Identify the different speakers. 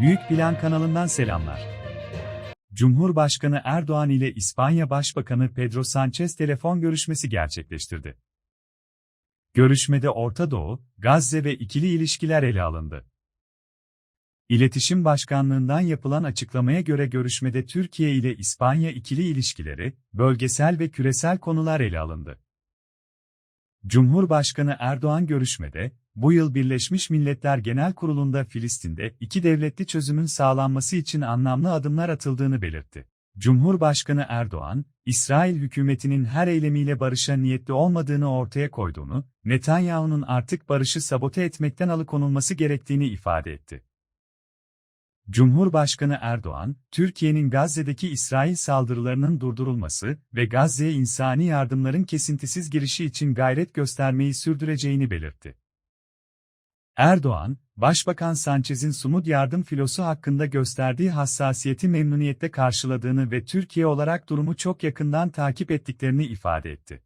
Speaker 1: Büyük Plan kanalından selamlar. Cumhurbaşkanı Erdoğan ile İspanya Başbakanı Pedro Sanchez telefon görüşmesi gerçekleştirdi. Görüşmede Orta Doğu, Gazze ve ikili ilişkiler ele alındı. İletişim Başkanlığından yapılan açıklamaya göre görüşmede Türkiye ile İspanya ikili ilişkileri, bölgesel ve küresel konular ele alındı. Cumhurbaşkanı Erdoğan görüşmede, bu yıl Birleşmiş Milletler Genel Kurulu'nda Filistin'de iki devletli çözümün sağlanması için anlamlı adımlar atıldığını belirtti. Cumhurbaşkanı Erdoğan, İsrail hükümetinin her eylemiyle barışa niyetli olmadığını ortaya koyduğunu, Netanyahu'nun artık barışı sabote etmekten alıkonulması gerektiğini ifade etti. Cumhurbaşkanı Erdoğan, Türkiye'nin Gazze'deki İsrail saldırılarının durdurulması ve Gazze'ye insani yardımların kesintisiz girişi için gayret göstermeyi sürdüreceğini belirtti. Erdoğan, Başbakan Sanchez'in Sumud yardım filosu hakkında gösterdiği hassasiyeti memnuniyetle karşıladığını ve Türkiye olarak durumu çok yakından takip ettiklerini ifade etti.